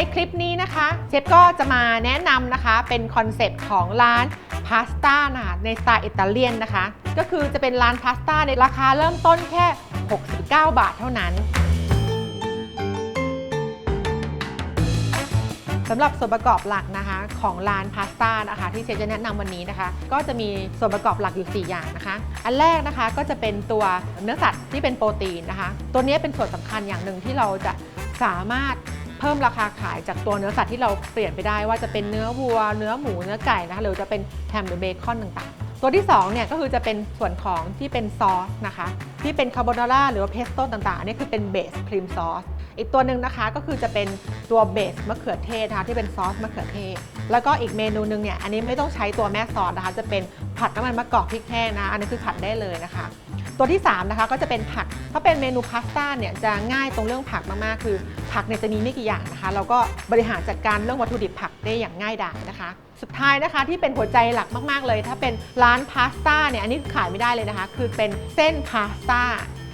ในคลิปนี้นะคะ เชฟก็จะมาแนะนำนะคะ เป็นคอนเซปต์ของร้านพาสต้านะในสไตล์อิตาเลียนนะคะ ก็คือจะเป็นร้านพาสต้าในราคาเริ่มต้นแค่ 69 บาทเท่านั้นสำหรับส่วนประกอบหลักนะคะของร้านพาสต้านะคะที่เชฟจะแนะนำวันนี้นะคะ ก็จะมีส่วนประกอบหลักอยู่ 4 อย่างนะคะ อันแรกนะคะก็จะเป็นตัวเนื้อสัตว์ที่เป็นโปรตีนนะคะ ตัวนี้เป็นส่วนสำคัญอย่างหนึ่งที่เราจะสามารถ เพิ่มราคาขายจากตัวเนื้อสัตว์ที่เราเปลี่ยนไปได้ว่าจะเป็นเนื้อวัว เนื้อหมูเนื้อไก่นะคะหรือจะเป็นแฮมหรือเบคอนต่างๆ ตัวที่2เนี่ยก็คือจะเป็นส่วนของที่เป็นซอสนะคะที่เป็นคาโบนาร่าหรือว่าเพสโต้ต่างๆอันนี้คือเป็นเบสครีมซอสอีกตัวหนึ่งนะคะก็คือจะเป็นตัวเบสมะเขือเทศนะคะที่เป็นซอสมะเขือเทศ แล้วก็อีกเมนูหนึ่งเนี่ยอันนี้ไม่ต้องใช้ตัวแม่ซอสนะคะจะเป็นผัดน้ำมันมะกอกพริกแห้งนะอันนี้คือผัดได้เลยนะคะ ตัวที่3นะคะก็จะเป็นผักถ้าเป็นเมนูพาสต้าเนี่ยจะง่ายตรงเรื่องผักมากๆ คือ ผักเนี่ยจะมีไม่กี่อย่างนะคะเราก็บริหารจัดการเรื่องวัตถุดิบผักได้อย่างง่ายดายนะคะ สุดท้ายนะคะที่เป็นหัวใจหลักมากๆเลย ถ้าเป็นร้านพาสต้าเนี่ยอันนี้ขายไม่ได้เลยนะคะ คือเป็นเส้นพาสต้า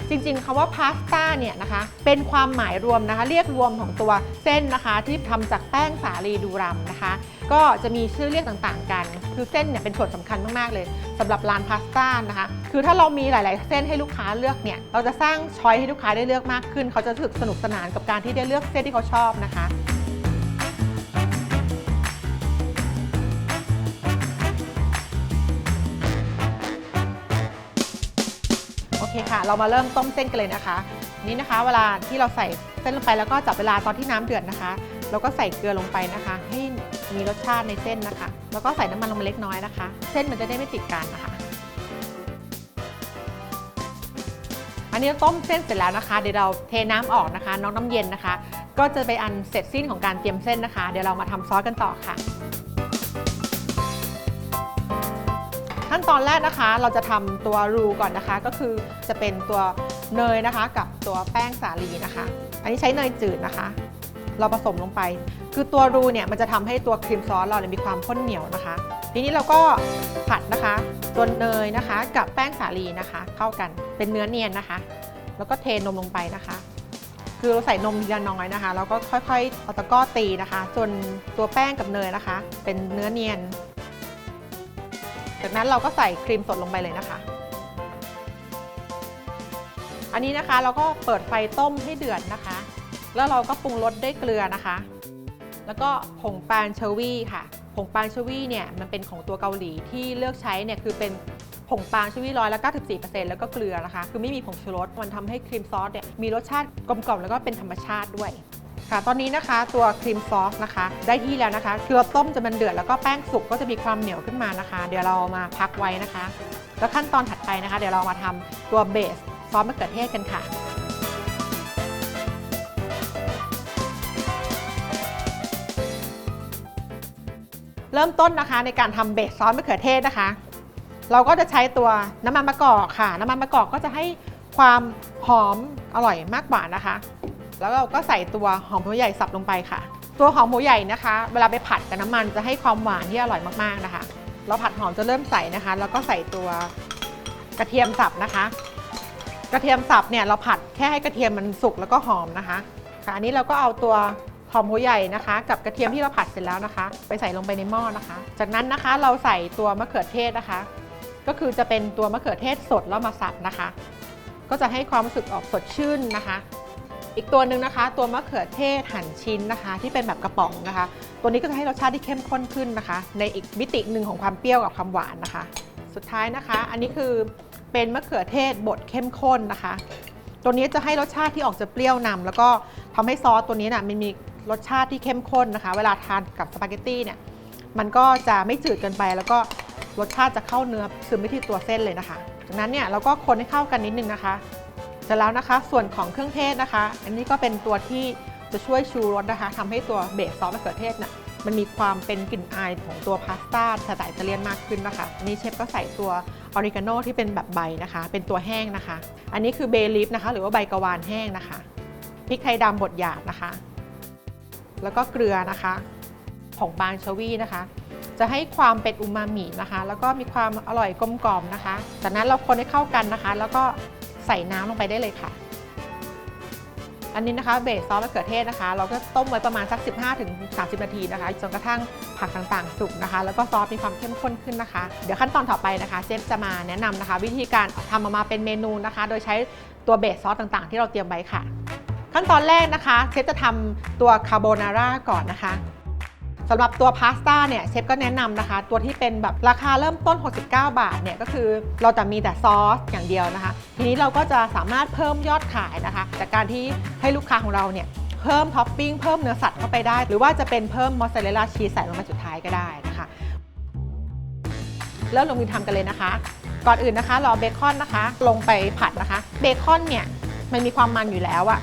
จริงๆคำว่าพาสต้าเนี่ยนะคะ เป็นความหมายรวมนะคะ เรียกรวมของตัวเส้นนะคะที่ทำจากแป้งสาลีดูรัมนะคะ ก็จะมีชื่อเรียกต่างๆ กัน คือเส้นเนี่ยเป็นส่วนสำคัญมากๆเลยสำหรับร้านพาสต้านะคะ คือถ้าเรามีหลาย ๆ เส้นให้ลูกค้าเลือกเนี่ย เราจะสร้างช้อยให้ลูกค้าได้เลือกมากขึ้น เขาจะรู้สึกสนุกสนานกับการที่ได้เลือกเส้นที่เขาชอบนะคะ เคค่ะ เรามาเริ่มต้มเส้นกันเลยนะคะ นี่นะคะ เวลาที่เราใส่เส้นลงไปแล้วก็จับเวลาตอนที่น้ำเดือดนะคะแล้วก็ใส่เกลือลงไปนะคะ ให้มีรสชาติในเส้นนะคะ แล้วก็ใส่น้ำมันลงไปเล็กน้อยนะคะ เส้นมันจะได้ไม่ติดกันนะคะ อันนี้ต้มเส้นเสร็จแล้วนะคะ เดี๋ยวเราเทน้ำออกนะคะ น้องน้ำเย็นนะคะ ก็จะไปอันเสร็จสิ้นของการเตรียมเส้นนะคะ เดี๋ยวเรามาทำซอสกันต่อค่ะ ขั้นตอนแรกนะคะ เราจะทำตัวรูก่อนนะคะ ก็คือจะเป็นตัวเนยนะคะ กับตัวแป้งสาลีนะคะ อันนี้ใช้เนยจืดนะคะ เราผสมลงไป คือตัวรูเนี่ยมันจะทำให้ตัวครีมซอสเราเนี่ยมีความข้นเหนียวนะคะ ทีนี้เราก็ผัดนะคะตัวเนยนะคะ กับแป้งสาลีนะคะ เข้ากันเป็นเนื้อเนียนนะคะ แล้วก็เทนมลงไปนะคะ คือเราใส่นมทีละน้อยนะคะแล้วก็ค่อยๆเอาตะกร้อตีนะคะจนตัวแป้งกับเนยนะคะ เป็นเนื้อเนียน จากนั้นเราก็ใส่ครีมสดลงไปเลยนะคะ อันนี้นะคะเราก็เปิดไฟต้มให้เดือดนะคะ แล้วเราก็ปรุงรสด้วยเกลือนะคะ แล้วก็ผงปานเชอวี่ค่ะ ผงปานเชอวี่เนี่ยมันเป็นของตัวเกาหลีที่เลือกใช้เนี่ยคือเป็นผงปานเชวี่ร้อยละ94%แล้วก็เกลือนะคะ คือไม่มีผงชูรส มันทำให้ครีมซอสเนี่ยมีรสชาติกลมกล่อมแล้วก็เป็นธรรมชาติด้วย ค่ะ ตอนนี้นะคะตัวครีมซอสนะคะ ได้ที่แล้วนะคะคือต้มจนมันเดือดแล้วก็แป้งสุกก็จะมีความเหนียวขึ้นมานะคะ เดี๋ยวเรามาพักไว้นะคะ แล้วขั้นตอนถัดไปนะคะ เดี๋ยวเรามาทำตัวเบสซอสมะเขือเทศกันค่ะเริ่มต้นนะคะในการทำเบสซอสมะเขือเทศนะคะ เราก็จะใช้ตัวน้ำมันมะกอกค่ะ น้ำมันมะกอกก็จะให้ความหอมอร่อยมากกว่านะคะ แล้วเราก็ใส่ตัวหอมหัวใหญ่สับลงไปค่ะ ตัวหอมหัวใหญ่นะคะ เวลาไปผัดกับน้ำมันจะให้ความหวานที่อร่อยมากๆนะคะ เราผัดหอมจะเริ่มใส่นะคะ แล้วก็ใส่ตัวกระเทียมสับนะคะ กระเทียมสับเนี่ยเราผัดแค่ให้กระเทียมมันสุกแล้วก็หอมนะคะค่ะอันนี้เราก็เอาตัวหอมหัวใหญ่นะคะ กับกระเทียมที่เราผัดเสร็จแล้วนะคะ ไปใส่ลงไปในหม้อนะคะ จากนั้นนะคะเราใส่ตัวมะเขือเทศนะคะ ก็คือจะเป็นตัวมะเขือเทศสดแล้วมาสับนะคะ ก็จะให้ความรู้สึกออกสดชื่นนะคะ อีกตัวหนึ่งนะคะ ตัวมะเขือเทศหั่นชิ้นนะคะ ที่เป็นแบบกระป๋องนะคะ ตัวนี้ก็จะให้รสชาติที่เข้มข้นขึ้นนะคะ ในอีกมิติหนึ่งของความเปรี้ยวกับความหวานนะคะ สุดท้ายนะคะ อันนี้คือเป็นมะเขือเทศบดเข้มข้นนะคะ ตัวนี้จะให้รสชาติที่ออกจะเปรี้ยวนำแล้วก็ทำให้ซอสตัวนี้นะ่ะมันมีรสชาติที่เข้มข้นนะคะ เวลาทานกับสปาเกตตี้เนี่ยมันก็จะไม่จืดเกินไป แล้วก็รสชาติจะเข้าเนื้อซึมไปที่ตัวเส้นเลยนะคะ จากนั้นเนี่ยเราก็คนให้เข้ากันนิดนึงนะคะ เสร็จแล้วนะคะส่วนของเครื่องเทศนะคะ อันนี้ก็เป็นตัวที่จะช่วยชูรสนะคะทำให้ตัวเบสซอสมะเขือเทศน่ะมันมีความเป็นกลิ่นอายของตัวพาสต้าสไตล์อิตาเลียนมากขึ้นนะคะอันนี้เชฟก็ใส่ตัวออริกาโนที่เป็นแบบใบนะคะ เป็นตัวแห้งนะคะ อันนี้คือเบลีฟนะคะ หรือว่าใบกะวานแห้งนะคะพริกไทยดำบดหยาบนะคะ แล้วก็เกลือนะคะผงบางชวีนะคะ จะให้ความเป็นอูมามินะคะ แล้วก็มีความอร่อยกลมกล่อมนะคะ จากนั้นเราคนให้เข้ากันนะคะ แล้วก็ ใส่น้ำลงไปได้เลยค่ะ อันนี้นะคะเบสซอสมะเขือเทศนะคะ เราก็ต้มไว้ประมาณสัก 15-30 นาทีนะคะจนกระทั่งผักต่างๆ สุกนะคะ แล้วก็ซอสมีความเข้มข้นขึ้นนะคะ เดี๋ยวขั้นตอนต่อไปนะคะ เชฟจะมาแนะนำนะคะ วิธีการทำออกมาเป็นเมนูนะคะ โดยใช้ตัวเบสซอสต่างๆ ที่เราเตรียมไว้ค่ะ ขั้นตอนแรกนะคะ เชฟจะทำตัวคาโบนาร่าก่อนนะคะ สำหรับตัวพาสต้าเนี่ยเชฟก็แนะนำนะคะ ตัวที่เป็นแบบราคาเริ่มต้น 69 บาทเนี่ยก็คือเราจะมีแต่ซอสอย่างเดียวนะคะ ทีนี้เราก็จะสามารถเพิ่มยอดขายนะคะ จากการที่ให้ลูกค้าของเราเนี่ยเพิ่มท็อปปิ้งเพิ่มเนื้อสัตว์เข้าไปได้ หรือว่าจะเป็นเพิ่มมอสซาเรลลาชีสใส่ลงมาสุดท้ายก็ได้นะคะเริ่มลงมือทำกันเลยนะคะ ก่อนอื่นนะคะเรอาเบคอนนะคะ ลงไปผัดนะคะ เบคอนเนี่ยมันมีความมันอยู่แล้วอะ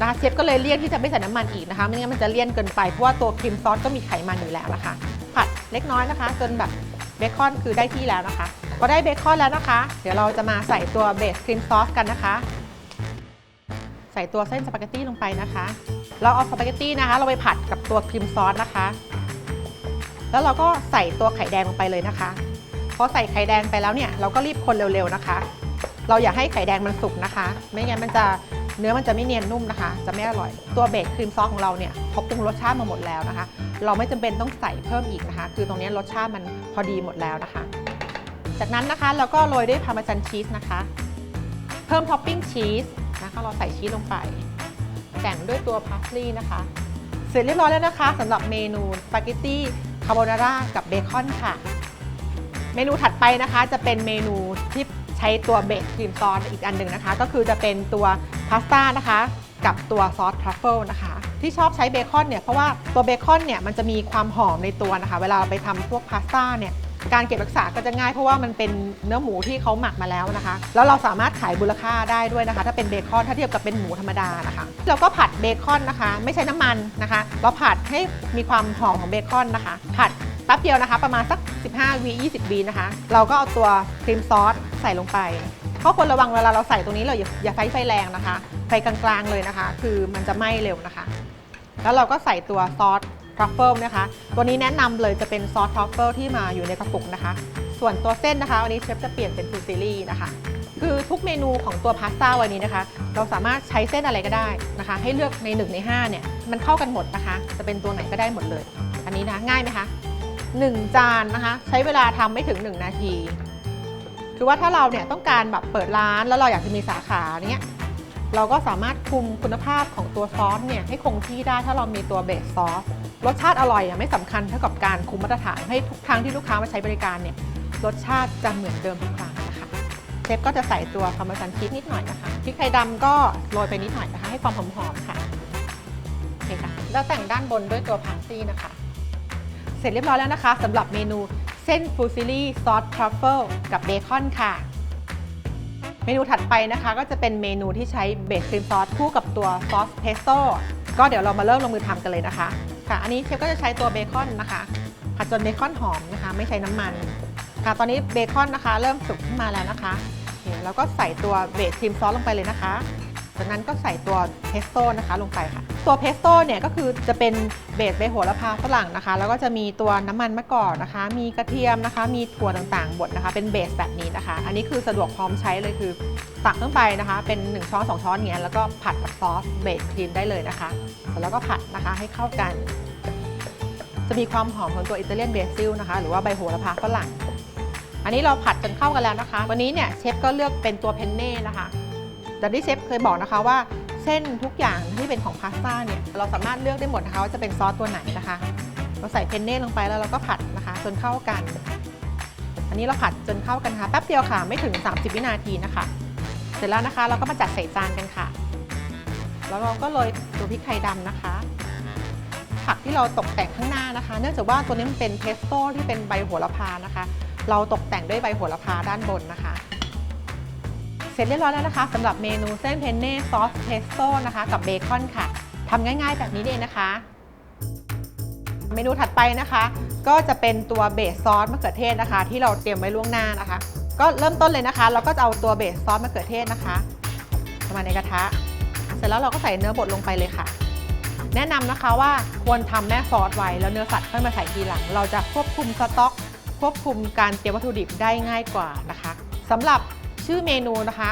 นะคะเชฟก็เลยเลี่ยงที่จะไม่ใส่น้ำมันอีกนะคะไม่งั้นมันจะเลี่ยนเกินไปเพราะว่าตัวครีมซอสก็มีไขมันอยู่แล้วนะคะ ผัดเล็กน้อยนะคะ จนแบบเบคอนคือได้ที่แล้วนะคะพอได้เบคอนแล้วนะคะ เดี๋ยวเราจะมาใส่ตัวเบสครีมซอสกันนะคะ ใส่ตัวเส้นสปาเกตตี้ลงไปนะคะ เราเอาสปาเกตตี้นะคะ เราไปผัดกับตัวครีมซอสนะคะ แล้วเราก็ใส่ตัวไข่แดงลงไปเลยนะคะพอใส่ไข่แดงไปแล้วเนี่ยเราก็รีบคนเร็วๆนะคะ เราอยากให้ไข่แดงมันสุกนะคะ ไม่งั้นมันจะ เนื้อมันจะไม่เนียนนุ่มนะคะ จะไม่อร่อย ตัวเบสครีมซอสของเราเนี่ยเขาปรุงรสชาติมาหมดแล้วนะคะ เราไม่จำเป็นต้องใส่เพิ่มอีกนะคะ คือตรงนี้รสชาติมันพอดีหมดแล้วนะคะ จากนั้นนะคะเราก็โรยด้วยพาร์เมซานชีสนะคะ เพิ่มท็อปปิ้งชีสนะคะเราใส่ชีสลงไป แต่งด้วยตัวพาสลีย์นะคะ เสร็จเรียบร้อยแล้วนะคะสำหรับเมนูสปาเกตตี้คาโบนาร่ากับเบคอนค่ะ เมนูถัดไปนะคะจะเป็นเมนูที่ใช้ตัวเบสครีมซอสอีกอันหนึ่งนะคะ ก็คือจะเป็นตัว พาสต้านะคะกับตัวซอสทรัฟเฟิลนะคะ ที่ชอบใช้เบคอนเนี่ยเพราะว่าตัวเบคอนเนี่ยมันจะมีความหอมในตัวนะคะ เวลาเราไปทำพวกพาสต้าเนี่ยการเก็บรักษาก็จะง่ายเพราะว่ามันเป็นเนื้อหมูที่เขาหมักมาแล้วนะคะ แล้วเราสามารถขายมูลค่าได้ด้วยนะคะ ถ้าเป็นเบคอนถ้าเทียบกับเป็นหมูธรรมดานะคะ เราก็ผัดเบคอนนะคะ ไม่ใช้น้ำมันนะคะ เราผัดให้มีความหอมของเบคอนนะคะ ผัดแป๊บเดียวนะคะ ประมาณสัก 15วี20วีนะคะ เราก็เอาตัวครีมซอสใส่ลงไป ข้อควรระวังเวลาเราใส่ตรงนี้เราอย่าอย่าใช้ไฟแรงนะคะ ไฟกลางๆเลยนะคะ คือมันจะไหม้เร็วนะคะ แล้วเราก็ใส่ตัวซอสทรัฟเฟิลนะคะ ตัวนี้แนะนำเลยจะเป็นซอสทรัฟเฟิลที่มาอยู่ในกระปุกนะคะ ส่วนตัวเส้นนะคะวันนี้เชฟจะเปลี่ยนเป็นฟูซิลี่นะคะ คือทุกเมนูของตัวพาสต้าวันนี้นะคะ เราสามารถใช้เส้นอะไรก็ได้นะคะ ให้เลือกใน1ใน5เนี่ยมันเข้ากันหมดนะคะ จะเป็นตัวไหนก็ได้หมดเลย อันนี้นะง่ายไหมคะ1 จานนะคะ ใช้เวลาทำไม่ถึง 1 นาที คือว่าถ้าเราเนี่ยต้องการแบบเปิดร้านแล้วเราอยากจะมีสาขาเนี้ยเราก็สามารถคุมคุณภาพของตัวซอสเนี่ยให้คงที่ได้ถ้าเรามีตัวเบสซอสรสชาติอร่อยอะไม่สำคัญเท่ากับการคุมมาตรฐานให้ทุกครั้งที่ลูกค้ามาใช้บริการเนี่ยรสชาติจะเหมือนเดิมทุกครั้งนะคะเชฟก็จะใส่ตัวพาร์เมซานชีสนิดหน่อยนะคะพริกไทยดำก็โรยไปนิดหน่อยนะคะ ให้ความหอมๆค่ะโอเคค่ะแล้วแต่งด้านบนด้วยตัวพาสซี่นะคะ เสร็จเรียบร้อยแล้วนะคะสำหรับเมนู เส้นฟูซิลี่ซอสทรัฟเฟิลกับเบคอนค่ะ เมนูถัดไปนะคะก็จะเป็นเมนูที่ใช้เบสครีมซอสคู่กับตัวซอสเพสโต้ก็เดี๋ยวเรามาเริ่มลงมือทำกันเลยนะคะ ค่ะ อันนี้เชฟก็จะใช้ตัวเบคอนนะคะผัดจนเบคอนหอมนะคะ ไม่ใช้น้ำมัน ค่ะ ตอนนี้เบคอนนะคะ เริ่มสุกขึ้นมาแล้วนะคะเคแล้วก็ใส่ตัวเบสครีมซอสลงไปเลยนะคะ จากนั้นก็ใส่ตัวเพสโต้นะคะลงไปค่ะ ตัวเพสโต้เนี่ยก็คือจะเป็นเบสใบโหระพาฝรั่งนะคะ แล้วก็จะมีตัวน้ำมันมะกอกนะคะ มีกระเทียมนะคะ มีถั่วต่างๆบดนะคะ เป็นเบสแบบนี้นะคะ อันนี้คือสะดวกพร้อมใช้เลยคือตักลงไปนะคะ เป็น 1 ช้อน 2 ช้อนอย่างเงี้ยแล้วก็ผัดกับซอสเบสครีมได้เลยนะคะแล้วก็ผัดนะคะให้เข้ากัน จะมีความหอมของตัวอิตาเลียนเบซิลนะคะ หรือว่าใบโหระพาฝรั่ง อันนี้เราผัดจนเข้ากันแล้วนะคะ วันนี้เนี่ยเชฟก็เลือกเป็นตัวเพนเน่นะคะ แต่ที่เชฟเคยบอกนะคะว่าเส้นทุกอย่างที่เป็นของพาสต้าเนี่ยเราสามารถเลือกได้หมดนะคะว่าจะเป็นซอสตัวไหนนะคะ เราใส่เพนเน่ลงไปแล้วเราก็ผัดนะคะ จนเข้ากัน อันนี้เราผัดจนเข้ากันค่ะแป๊บเดียวค่ะไม่ถึง 30 วินาทีนะคะ เสร็จแล้วนะคะเราก็มาจัดใส่จานกันค่ะ แล้วเราก็โรยตัวพริกไทยดำนะคะผักที่เราตกแต่งข้างหน้านะคะ เนื่องจากว่าตัวนี้มันเป็นเพสโต้ที่เป็นใบโหระพานะคะ เราตกแต่งด้วยใบโหระพาด้านบนนะคะ สร็จเรียบร้อยแล้วนะคะสำหรับเมนูเส้นเพนเน่ซอสเพสโต้นะคะ กับเบคอนค่ะทำง่ายๆแบบนี้เองนะคะ เมนูถัดไปนะคะ ก็จะเป็นตัวเบสซอสมะเขือเทศนะคะ ที่เราเตรียมไว้ล่วงหน้านะคะ ก็เริ่มต้นเลยนะคะ เราก็จะเอาตัวเบสซอสมะเขือเทศนะคะมาในกระทะ เสร็จแล้วเราก็ใส่เนื้อบดลงไปเลยค่ะ แนะนำนะคะว่าควรทำแม่ซอสไว้แล้วเนื้อสัตว์ค่อยมาใส่ทีหลัง เราจะควบคุมสต็อก ควบคุมการเตรียมวัตถุดิบได้ง่ายกว่านะคะสำหรับ ชื่อเมนูนะคะ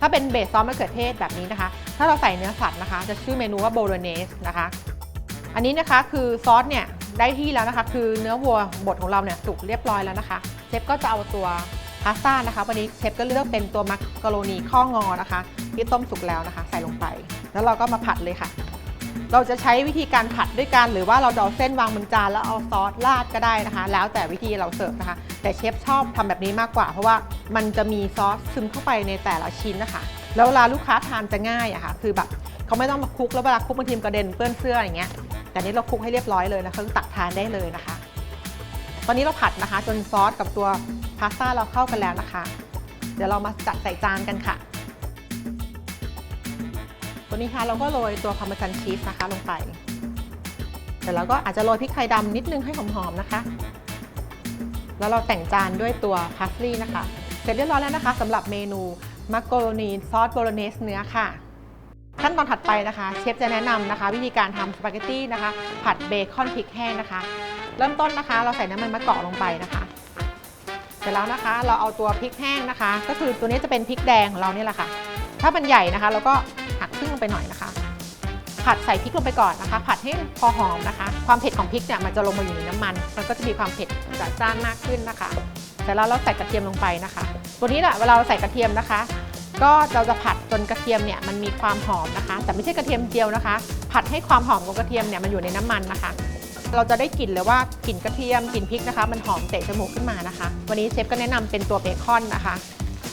ถ้าถ้าเป็นเบสซอสมะเขือเทศแบบนี้นะคะ ถ้าเราใส่เนื้อสัตว์นะคะ จะชื่อเมนูว่าโบโลเนสนะคะ อันนี้นะคะคือซอสเนี่ยได้ที่แล้วนะคะ คือเนื้อวัวบดของเราเนี่ยสุกเรียบร้อยแล้วนะคะเชฟก็จะเอาตัวพาสต้านะคะ วันนี้เชฟก็เลือกเป็นตัวมักกะโรนีข้องอนะคะ ที่ต้มสุกแล้วนะคะ ใส่ลงไป แล้วเราก็มาผัดเลยค่ะ เราจะใช้วิธีการผัดด้วยกันหรือว่าเราเอาเส้นวางบนจานแล้วเอาซอสราดก็ได้นะคะ แล้วแต่วิธีเราเสิร์ฟนะคะ แต่เชฟชอบทำแบบนี้มากกว่า เพราะว่ามันจะมีซอสซึมเข้าไปในแต่ละชิ้นนะคะ แล้วเวลาลูกค้าทานจะง่ายอะค่ะ คือแบบเขาไม่ต้องมาคลุกแล้วเวลาคลุกบางทีมกระเด็นเปื้อนเสื้ออย่างเงี้ยแต่นี้เราคลุกให้เรียบร้อยเลยนะคะคือตักทานได้เลยนะคะ ตอนนี้เราผัดนะคะ จนซอสกับตัวพาสต้าเราเข้ากันแล้วนะคะ เดี๋ยวเรามาจัดใส่จานกันค่ะ ตัวนี้ค่ะเราก็โรยตัวพาร์เมซานชีสนะคะลงไป แต่เราก็อาจจะโรยพริกไทยดำนิดนึงให้หอมๆนะคะ แล้วเราแต่งจานด้วยตัวพาสลีย์นะคะ เสร็จเรียบร้อยแล้วนะคะสำหรับเมนูมักโกโรนีซอสโบโลเนสเนื้อค่ะ ขั้นตอนถัดไปนะคะ เชฟจะแนะนำนะคะ วิธีการทำสปาเกตตี้นะคะ ผัดเบคอนพริกแห้งนะคะ เริ่มต้นนะคะ เราใส่น้ำมันมะกอกลงไปนะคะเสร็จแล้วนะคะเราเอาตัวพริกแห้งนะคะ ก็คือตัวนี้จะเป็นพริกแดงของเราเนี่ยแหละค่ะ ถ้ามันใหญ่นะคะเราก็ รึ่งลงไปหน่อยนะคะ ผัดใส่พริกลงไปก่อนนะคะ ผัดให้พอหอมนะคะ ความเผ็ดของพริกเนี่ยมันจะลงมาอยู่ในน้ำมัน มันก็จะมีความเผ็ดจัดจ้านมากขึ้นนะคะเสร็จแล้วเราใส่กระเทียมลงไปนะคะ ตัวนี้แหละเวลาเราใส่กระเทียมนะคะ ก็เราจะผัดจนกระเทียมเนี่ยมันมีความหอมนะคะ แต่ไม่ใช่กระเทียมเจียวนะคะ ผัดให้ความหอมของกระเทียมเนี่ยมันอยู่ในน้ำมันนะคะ เราจะได้กลิ่นเลยว่ากลิ่นกระเทียมกลิ่นพริกนะคะ มันหอมเตะจมูกขึ้นมานะคะ วันนี้เชฟก็แนะนำเป็นตัวเบคอนนะคะ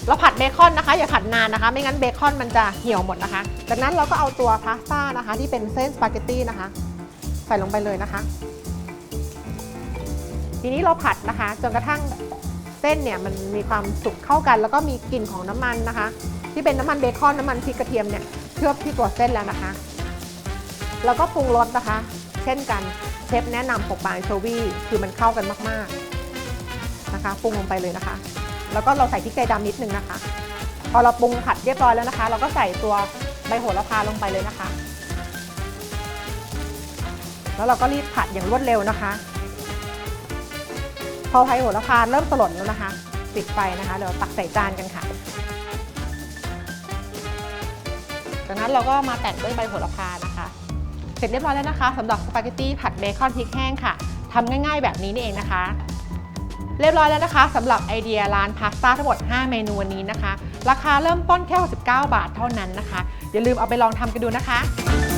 เราผัดเบคอนนะคะ อย่าผัดนานนะคะ ไม่งั้นเบคอนมันจะเหี่ยวหมดนะคะ จากนั้นเราก็เอาตัวพาสต้านะคะ ที่เป็นเส้นสปาเกตตี้นะคะ ใส่ลงไปเลยนะคะ ทีนี้เราผัดนะคะ จนกระทั่งเส้นเนี่ยมันมีความสุกเข้ากัน แล้วก็มีกลิ่นของน้ำมันนะคะ ที่เป็นน้ำมันเบคอนน้ำมันพริกกระเทียมเนี่ยเคลือบที่ตัวเส้นแล้วนะคะ แล้วก็ปรุงรสนะคะ เช่นกันเชฟแนะนำปกบางโชวี่คือมันเข้ากันมากๆนะคะปรุงลงไปเลยนะคะ แล้วก็เราใส่พริกไทยดำนิดนึงนะคะ พอเราปรุงผัดเรียบร้อยแล้วนะคะ เราก็ใส่ตัวใบโหระพาลงไปเลยนะคะ แล้วเราก็รีบผัดอย่างรวดเร็วนะคะ พอใบโหระพาเริ่มสลดแล้วนะคะ ปิดไฟนะคะเดี๋ยวตักใส่จานกันค่ะ จากนั้นเราก็มาแต่งด้วยใบโหระพานะคะ เสร็จเรียบร้อยแล้วนะคะสำหรับสปาเกตตี้ผัดเบคอนพริกแห้งค่ะทำง่ายๆแบบนี้นี่เองนะคะ เรียบร้อยแล้วนะคะสำหรับไอเดียร้านพาสต้าทั้งหมด 5 เมนูวันนี้นะคะ ราคาเริ่มต้นแค่ 69 บาทเท่านั้นนะคะ อย่าลืมเอาไปลองทำกันดูนะคะ